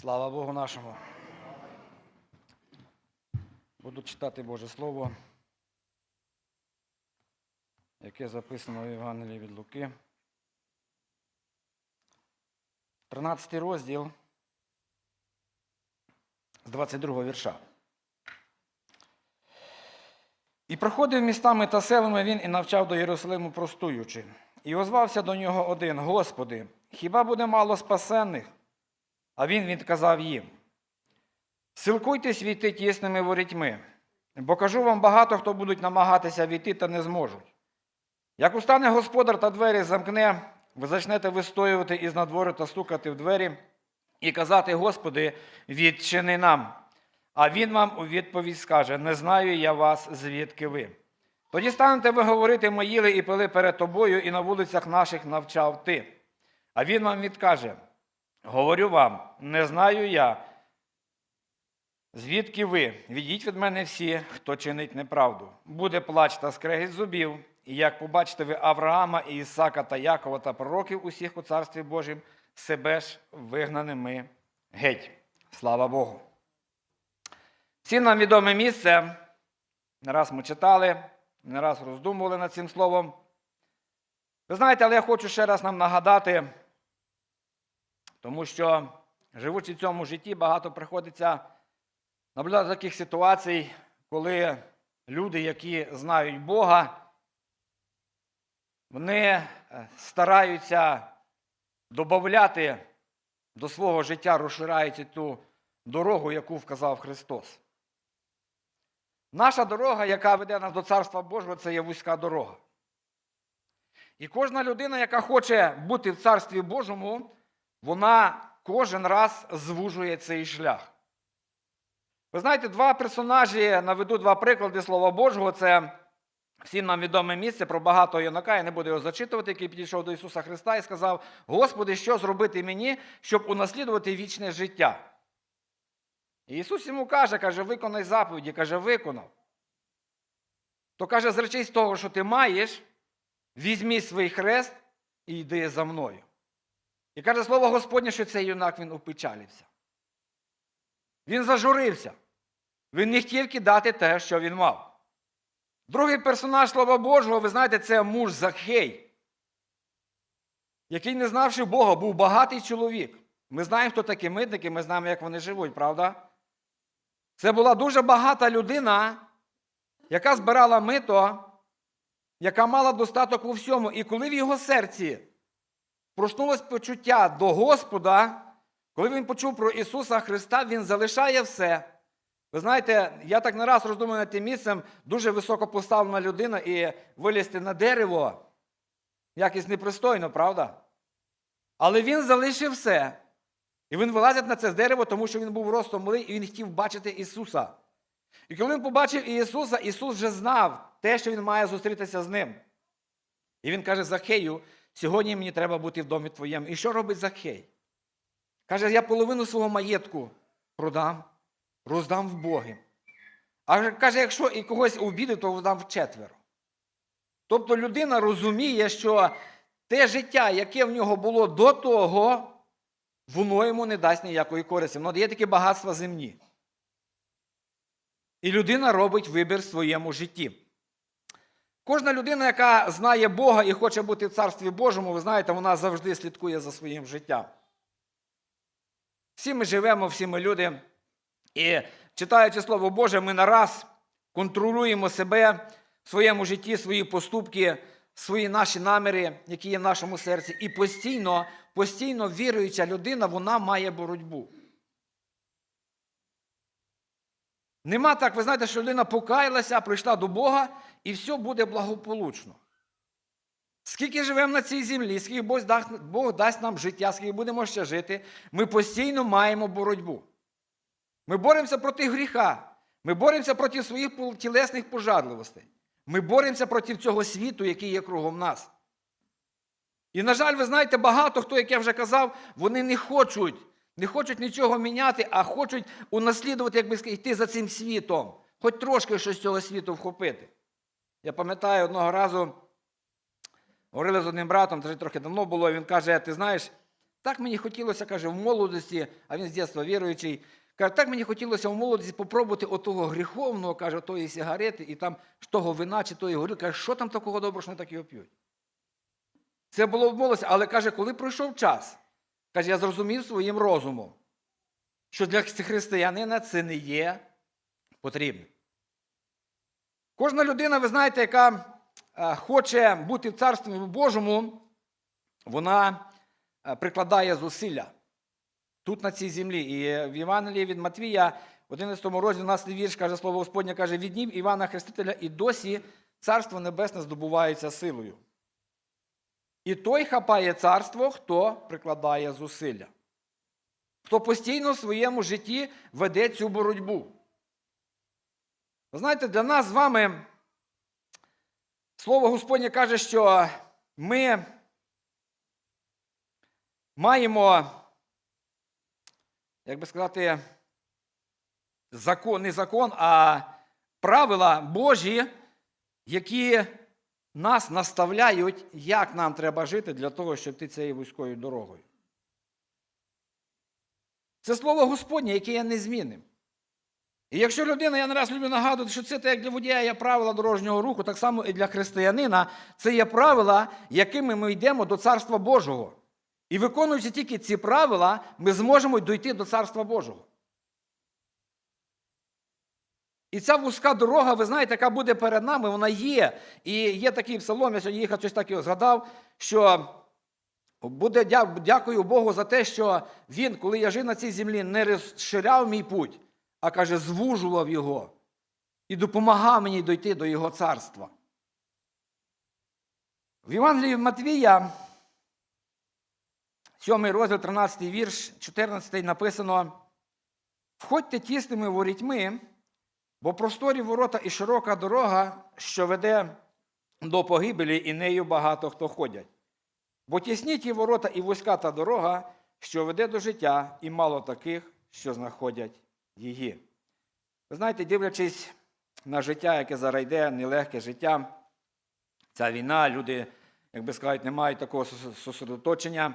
Слава Богу нашому. Буду читати Боже Слово, яке записано в Євангелії від Луки. 13 розділ з 22 вірша. І проходив містами та селами він і навчав до Єрусалиму простуючи. І озвався до нього один: Господи, хіба буде мало спасенних? А він відказав їм: Силкуйтесь війти тісними ворітьми, бо кажу вам, багато хто будуть намагатися війти та не зможуть. Як устане господар та двері замкне, ви зачнете вистоювати із надвору та стукати в двері і казати, Господи, відчини нам. А він вам у відповідь скаже: Не знаю я вас, звідки ви. Тоді станете ви говорити, ми їли і пили перед тобою, і на вулицях наших навчав ти. А він вам відкаже: Говорю вам, не знаю я, звідки ви? Відіть від мене всі, хто чинить неправду. Буде плач та скрегіт зубів, і як побачите ви Авраама, і Ісака та Якова та пророків усіх у Царстві Божім, себе ж вигнаними геть. Слава Богу. Всім нам відоме місце. Не раз ми читали, не раз роздумували над цим словом. Ви знаєте, але я хочу ще раз нам нагадати, тому що, живучи в цьому житті, багато приходиться наблюдати таких ситуацій, коли люди, які знають Бога, вони е, стараються додати до свого життя, розширяючи ту дорогу, яку вказав Христос. Наша дорога, яка веде нас до Царства Божого, це є вузька дорога. І кожна людина, яка хоче бути в Царстві Божому, вона кожен раз звужує цей шлях. Ви знаєте, два персонажі, наведу два приклади Слова Божого. Це всім нам відоме місце про багатого юнака, я не буду його зачитувати, який підійшов до Ісуса Христа і сказав: Господи, що зробити мені, щоб унаслідувати вічне життя? І Ісус йому каже, каже, виконай заповіді, каже, виконав. То каже, зречись того, що ти маєш, візьми свій хрест і йди за мною. І каже слово Господнє, що цей юнак він опечалився. Він зажурився. Він не хотів кидати те, що він мав. Другий персонаж Слова Божого, ви знаєте, це муж Захей, який, не знавши Бога, був багатий чоловік. Ми знаємо, хто такі митники, ми знаємо, як вони живуть, правда? Це була дуже багата людина, яка збирала мито, яка мала достаток у всьому. І коли в його серці проснулось почуття до Господа, коли він почув про Ісуса Христа, Він залишає все. Ви знаєте, я так не раз роздумую над тим місцем, дуже високо поставлена людина і вилізти на дерево якось непристойно, правда? Але він залишив все. І він вилазить на це з дерево, тому що він був ростом малий, і він хотів бачити Ісуса. І коли він побачив Ісуса, Ісус вже знав те, що Він має зустрітися з ним. І він каже: Захею, сьогодні мені треба бути в домі твоєму. І що робить Захей? Каже, я половину свого маєтку продам, роздам в Боги. А каже, якщо і когось обіду, то роздам вчетверо. Тобто людина розуміє, що те життя, яке в нього було до того, воно йому не дасть ніякої користі. Воно дає такі багатства земні. І людина робить вибір в своєму житті. Кожна людина, яка знає Бога і хоче бути в Царстві Божому, ви знаєте, вона завжди слідкує за своїм життям. Всі ми живемо, всі ми люди. І читаючи Слово Боже, ми нараз контролюємо себе в своєму житті, свої поступки, свої наші наміри, які є в нашому серці. І постійно, постійно віруюча людина, вона має боротьбу. Нема так, ви знаєте, що людина покаялася, прийшла до Бога, і все буде благополучно. Скільки живемо на цій землі, скільки Бог дасть, нам життя, скільки будемо ще жити, ми постійно маємо боротьбу. Ми боремося проти гріха, ми боремося проти своїх тілесних пожадливостей. Ми боремося проти цього світу, який є кругом нас. І, на жаль, ви знаєте, багато хто, як я вже казав, вони не хочуть, не хочуть нічого міняти, а хочуть унаслідувати, як би сказати, йти за цим світом, хоч трошки щось цього світу вхопити. Я пам'ятаю, одного разу говорили з одним братом, це трохи давно було, і він каже: ти знаєш, Так мені хотілося, каже, в молодості, а він з дитинства віруючий, каже, так мені хотілося в молодості попробувати отого гріховного, каже, тої сигарети, і там з того вина чи тої горілки. Каже, що там такого доброго, що вони так його п'ють? Це було в молодості, але каже, коли пройшов час, каже, я зрозумів своїм розумом, що для християнина це не є потрібно. Кожна людина, ви знаєте, яка е, хоче бути в Царстві Божому, вона е, прикладає зусилля тут, на цій землі. І в Євангелії від Матвія, в 11 розділі, 12 вірш, каже слово Господнє, каже, від днів Івана Хрестителя і досі Царство Небесне здобувається силою. І той хапає царство, хто прикладає зусилля, хто постійно в своєму житті веде цю боротьбу. Знаєте, для нас з вами слово Господнє каже, що ми маємо, як би сказати, закон, не закон, а правила Божі, які нас наставляють, як нам треба жити для того, щоб йти цією вузькою дорогою. Це слово Господнє, яке є незмінним. І якщо людина, я не раз люблю нагадувати, що це як для водія є правила дорожнього руху, так само і для християнина, це є правила, якими ми йдемо до Царства Божого. І виконуючи тільки ці правила, ми зможемо дійти до Царства Божого. І ця вузька дорога, ви знаєте, яка буде перед нами, вона є. І є такий псалом, я сьогодні їхав, щось так його згадав, що буде дя- дякую Богу за те, що Він, коли я жив на цій землі, не розширяв мій путь, а каже, звужував його і допомагав мені дойти до Його царства. В Євангелії Матвія, 7 розділ, 13 вірш, 14 написано: Входьте тісними ворітьми, бо просторі ворота і широка дорога, що веде до погибелі, і нею багато хто ходять. Бо тісні ті ворота і вузька та дорога, що веде до життя, і мало таких, що знаходять її. Ви знаєте, дивлячись на життя, яке зараз йде, нелегке життя, ця війна, люди, як би сказати, не мають такого сосредоточення.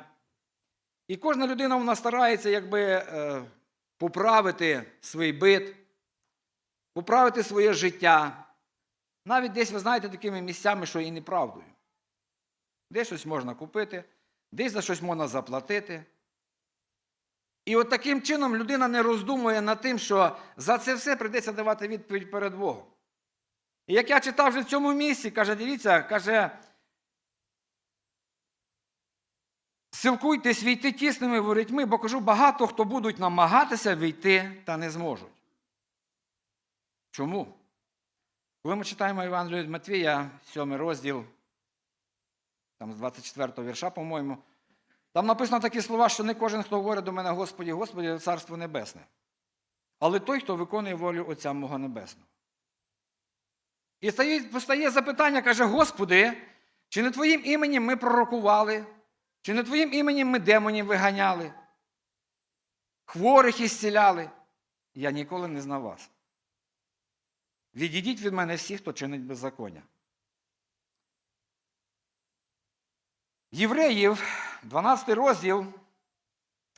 І кожна людина вона старається якби, е, поправити свій бит, поправити своє життя. Навіть десь, ви знаєте, такими місцями, що і неправдою. Десь щось можна купити, десь за щось можна заплатити. І от таким чином людина не роздумує над тим, що за це все прийдеться давати відповідь перед Богом. І як я читав вже в цьому місці, каже, дивіться, каже, силкуйтесь війти тісними ворітьми, бо кажу, багато хто будуть намагатися війти та не зможуть. Чому? Коли ми читаємо Євангелію від Матвія, 7 розділ, там з 24 вірша, по-моєму, там написано такі слова, що не кожен, хто говорить до мене, Господі, Господі, Царство Небесне. Але той, хто виконує волю Отця мого Небесного. І постає запитання, каже, Господи, чи не Твоїм іменем ми пророкували, чи не Твоїм іменем ми демонів виганяли, хворих ісціляли? Я ніколи не знав вас. Відійдіть від мене всі, хто чинить беззаконня. Євреїв, 12 розділ,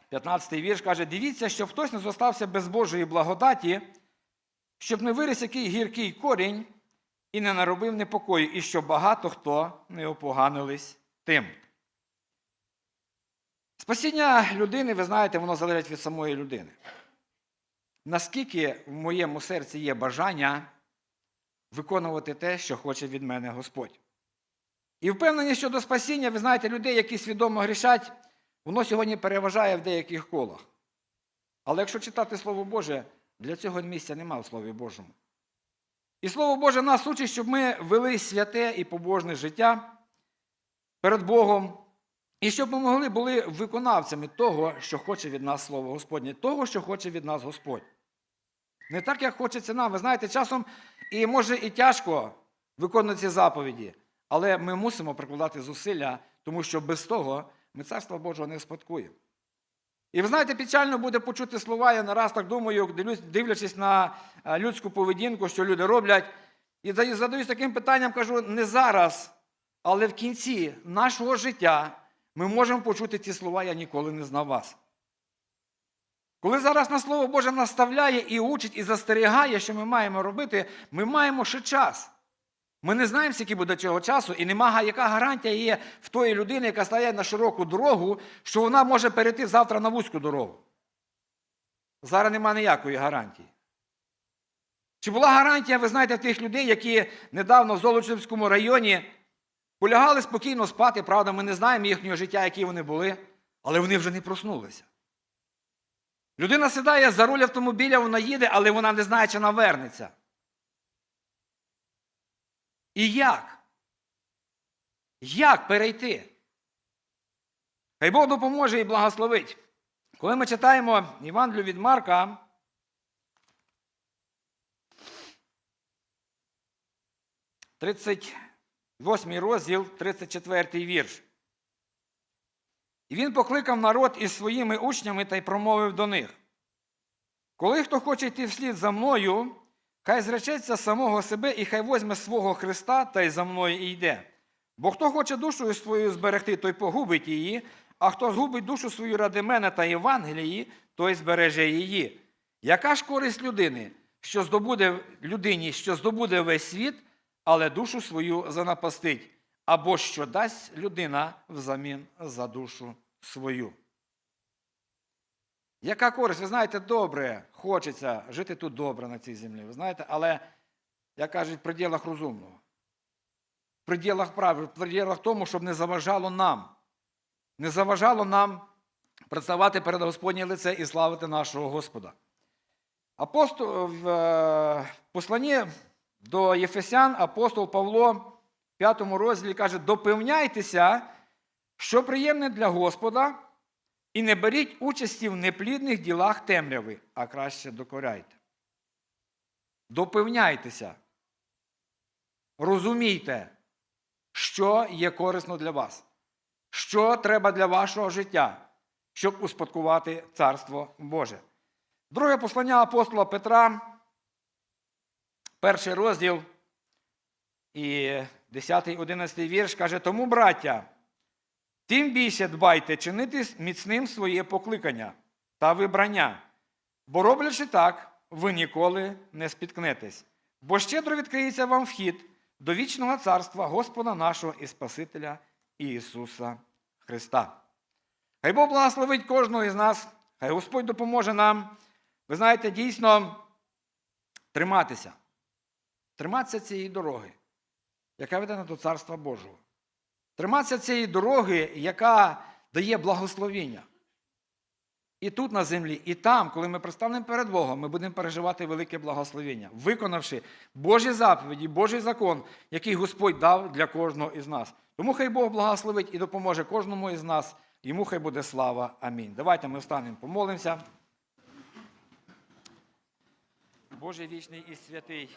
15 вірш каже: дивіться, щоб хтось не зостався без Божої благодаті, щоб не виріс який гіркий корінь і не наробив непокою, і щоб багато хто не опоганились тим. Спасіння людини, ви знаєте, воно залежить від самої людини. Наскільки в моєму серці є бажання виконувати те, що хоче від мене Господь. І впевнені щодо спасіння, ви знаєте, людей, які свідомо грішать, воно сьогодні переважає в деяких колах. Але якщо читати Слово Боже, для цього місця нема в Слові Божому. І Слово Боже нас учить, щоб ми вели святе і побожне життя перед Богом, і щоб ми могли були виконавцями того, що хоче від нас Слово Господнє, того, що хоче від нас Господь. Не так, як хочеться нам. Ви знаєте, часом і може і тяжко виконувати ці заповіді, але ми мусимо прикладати зусилля, тому що без того ми Царства Божого не спадкуємо. І ви знаєте, печально буде почути слова, я нараз так думаю, дивлячись на е, людську поведінку, що люди роблять, і задаю- задаюсь таким питанням, кажу, не зараз, але в кінці нашого життя ми можемо почути ці слова Я ніколи не знав вас. Коли зараз на Слово Боже наставляє і учить, і застерігає, що ми маємо робити, ми маємо ще час. Ми не знаємо, скільки буде цього часу, і нема яка гарантія є в тої людини, яка стає на широку дорогу, що вона може перейти завтра на вузьку дорогу. Зараз нема ніякої гарантії. Чи була гарантія, ви знаєте, тих людей, які недавно в Золочівському районі полягали спокійно спати, правда, ми не знаємо їхнього життя, які вони були, але вони вже не проснулися. Людина сідає за руль автомобіля, вона їде, але вона не знає, чи вона вернеться. І як? Як перейти? Хай Бог допоможе і благословить. Коли ми читаємо Євангелію від Марка, тридцять восьмий розділ, 34 вірш. І він покликав народ із своїми учнями та й промовив до них. Коли хто хоче йти вслід за мною, хай зречеться самого себе і хай возьме свого Христа та й за мною і йде. Бо хто хоче душою свою зберегти, той погубить її, а хто згубить душу свою ради мене та Євангелії, той збереже її. Яка ж користь людини, що здобуде людині, що здобуде весь світ, але душу свою занапастить, або що дасть людина взамін за душу свою? Яка користь? Ви знаєте, добре, хочеться жити тут добре на цій землі. Ви знаєте, але, як кажуть, в пределах розумного. В пределах прав, в пределах тому, щоб не заважало нам. Не заважало нам працювати перед Господнє лице і славити нашого Господа. Апостол в е, посланні до Єфесян апостол Павло 5 розділі каже: допевняйтеся, що приємне для Господа, і не беріть участі в неплідних ділах темряви, а краще докоряйте. Допевняйтеся. Розумійте, що є корисно для вас, що треба для вашого життя, щоб успадкувати Царство Боже. Друге послання апостола Петра, перший розділ і 10-11 вірш каже: Тому, браття, тим більше дбайте чинити міцним своє покликання та вибрання, бо роблячи так, ви ніколи не спіткнетесь, бо щедро відкриється вам вхід до вічного царства Господа нашого і Спасителя Ісуса Христа. Хай Бог благословить кожного із нас, хай Господь допоможе нам, ви знаєте, дійсно триматися, триматися цієї дороги, яка веде до Царства Божого. Триматися цієї дороги, яка дає благословіння. І тут на землі, і там, коли ми пристанемо перед Богом, ми будемо переживати велике благословення, виконавши Божі заповіді, Божий закон, який Господь дав для кожного із нас. Тому хай Бог благословить і допоможе кожному із нас. Йому хай буде слава. Амінь. Давайте ми встанемо, помолимося. Боже вічний і святий.